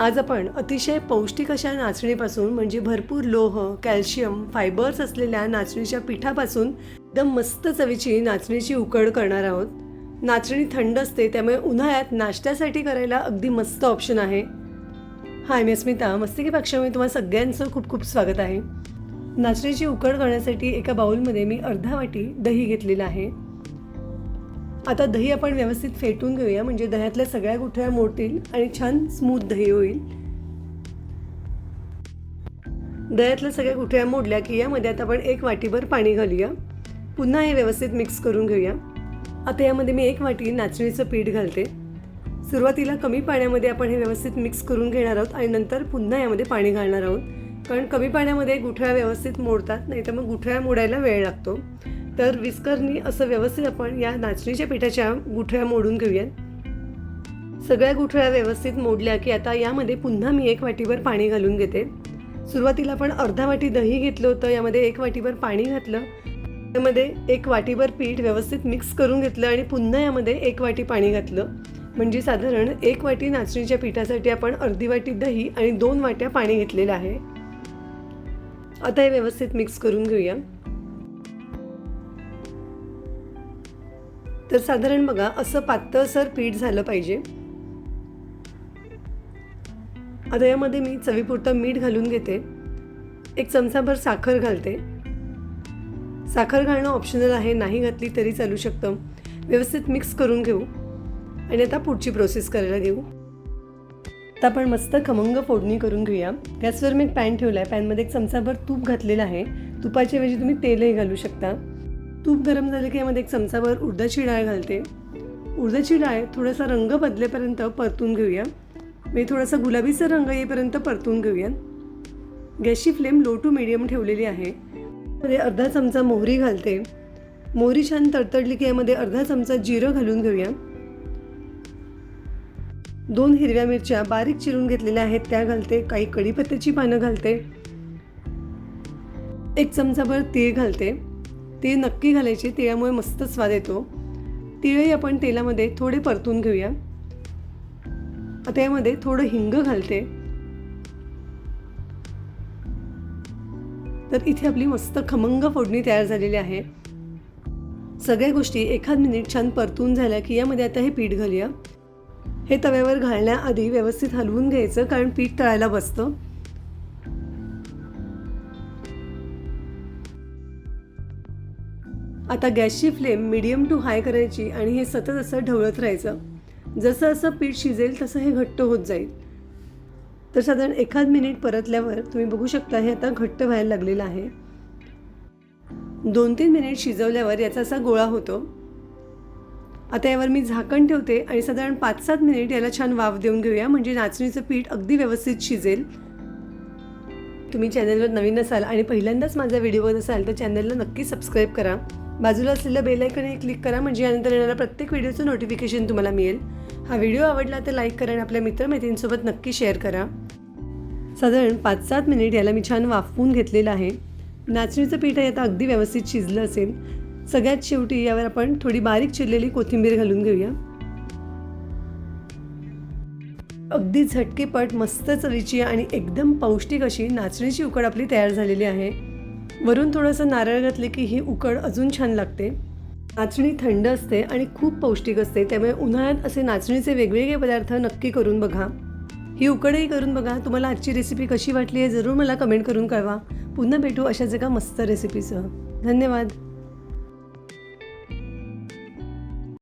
आज आपण अतिशय पौष्टिक अशा नाचणीपासून म्हणजे भरपूर लोह कॅल्शियम फायबर्स असलेल्या नाचणीच्या पिठापासून एकदम मस्त चवीची नाचणीची उकड करणार आहोत. नाचणी थंड असते त्यामुळे उन्हाळ्यात नाश्त्यासाठी करायला अगदी मस्त ऑप्शन आहे. हाय मी अस्मिता. मस्तिकी पक्षामध्ये तुम्हाला सगळ्यांचं खूप खूप स्वागत आहे. नाचणीची उकड करण्यासाठी एका बाउलमध्ये मी अर्धा वाटी दही घेतलेलं आहे. आता दही आपण व्यवस्थित फेटून घेऊया म्हणजे दह्यातल्या सगळ्या गुठळ्या मोडतील आणि छान स्मूथ दही होईल. दह्यातल्या सगळ्या गुठळ्या मोडल्या की यामध्ये आता आपण एक वाटीभर पाणी घालूया. पुन्हा हे व्यवस्थित मिक्स करून घेऊया. आता यामध्ये मी एक वाटी नाचणीचं पीठ घालते. सुरुवातीला कमी पाण्यामध्ये आपण हे व्यवस्थित मिक्स करून घेणार आहोत आणि नंतर पुन्हा यामध्ये पाणी घालणार आहोत. कारण कमी पाण्यामध्ये गुठळ्या व्यवस्थित मोडतात नाही तर मग गुठळ्या मोडायला वेळ लागतो. तर विस्करनी असं व्यवस्थित आपण या नाचणीच्या पिठाच्या गुठळ्या मोडून घेऊयात. सगळ्या गुठळ्या व्यवस्थित मोडल्या की आता यामध्ये पुन्हा मी एक वाटीभर पाणी घालून घेते. सुरुवातीला आपण अर्धा वाटी दही घेतलं होतं यामध्ये एक वाटीभर पाणी घातलं. त्यामध्ये एक वाटीभर पीठ व्यवस्थित मिक्स करून घेतलं आणि पुन्हा यामध्ये एक वाटी पाणी घातलं. म्हणजे साधारण एक वाटी नाचणीच्या पिठासाठी आपण अर्धी वाटी दही आणि दोन वाट्या पाणी घेतलेलं आहे. आता हे व्यवस्थित मिक्स करून घेऊया. तर साधारण बघा असं पातळसर पीठ झालं पाहिजे. आता यामध्ये मी चवीपुरतं मीठ घालून घेते. एक चमचाभर साखर घालते. साखर घालणं ऑप्शनल आहे नाही घातली तरी चालू शकतं. व्यवस्थित मिक्स करून घेऊ. आणि आता पुढची प्रोसेस करायला घेऊ. आता आपण मस्त खमंग फोडणी करून घेऊया. गॅसवर मी एक पॅन ठेवला आहे पॅनमध्ये एक चमचाभर तूप घातलेलं आहे. तुपाच्याऐवजी तुम्ही तेलही घालू शकता. तूप गरम झालं की यामध्ये एक चमचाभर उडदाची डाळ घालते. उडदाची डाळ थोडासा रंग बदलेपर्यंत परतून घेऊया. मी थोडासा गुलाबीचा रंग येईपर्यंत परतून घेऊया. गॅसची फ्लेम लो टू मिडियम ठेवलेली आहे. मध्ये अर्धा चमचा मोहरी घालते. मोहरी छान तडतडली की यामध्ये अर्धा चमचा जिरं घालून घेऊया. दोन हिरव्या मिरच्या बारीक चिरून घेतलेल्या आहेत त्या घालते. काही कढीपत्त्याची पानं घालते. एक चमचाभर तीळ घालते. तीळ नक्की घालायचे तिळामुळे मस्त स्वाद येतो. तिळही आपण तेलामध्ये थोडे परतून घेऊया. आता यामध्ये थोडं हिंग घालते. तर इथे आपली मस्त खमंग फोडणी तयार झालेली आहे. सगळ्या गोष्टी एखाद मिनिट छान परतून झाल्या की यामध्ये आता हे पीठ घालूया. हे तव्यावर घालण्याआधी व्यवस्थित हलवून घ्यायचं कारण पीठ तळायला बसतं. आता गॅसची फ्लेम मिडियम टू हाय करायची आणि हे सतत असं ढवळत राहायचं. जसं असं पीठ शिजेल तसं हे घट्ट होत जाईल. तर साधारण एखाद मिनिट परतल्यावर तुम्ही बघू शकता हे आता घट्ट व्हायला लागलेलं आहे. दोन तीन मिनिट शिजवल्यावर याचा असा गोळा होतो. आता यावर मी झाकण ठेवते आणि साधारण पाच सात मिनिट याला छान वाफ देऊन घेऊया. म्हणजे नाचणीचं पीठ अगदी व्यवस्थित शिजेल. तुम्ही चॅनलवर नवीन असाल आणि पहिल्यांदाच माझा व्हिडिओ बघत असाल तर चॅनलला नक्की सबस्क्राईब करा. बाजूला असलेलं बेल आयकनही क्लिक करा म्हणजे यानंतर येणाऱ्या प्रत्येक व्हिडिओचं नोटिफिकेशन तुम्हाला मिळेल. हा व्हिडिओ आवडला तर लाईक करा आणि आपल्या मित्रमैत्रिणींसोबत नक्की शेअर करा. साधारण पाच सात मिनिट याला मी छान वाफवून घेतलेलं आहे. नाचणीचं पीठ आहे आता अगदी व्यवस्थित शिजलं असेल. सगळ्यात शेवटी यावर आपण थोडी बारीक चिरलेली कोथिंबीर घालून घेऊया. अगदी झटकेपट मस्त चवीची आणि एकदम पौष्टिक अशी नाचणीची उकड आपली तयार झालेली आहे. वरून थोडंसं नारळ घातले की ही उकड अजून छान लागते. नाचणी थंड असते आणि खूप पौष्टिक असते. त्यामुळे उन्हाळ्यात असे नाचणीचे वेगवेगळे पदार्थ नक्की करून बघा. ही उकडही करून बघा. तुम्हाला आजची रेसिपी कशी वाटली आहे जरूर मला कमेंट करून कळवा. पुन्हा भेटू अशाच एका मस्त रेसिपीसह धन्यवाद.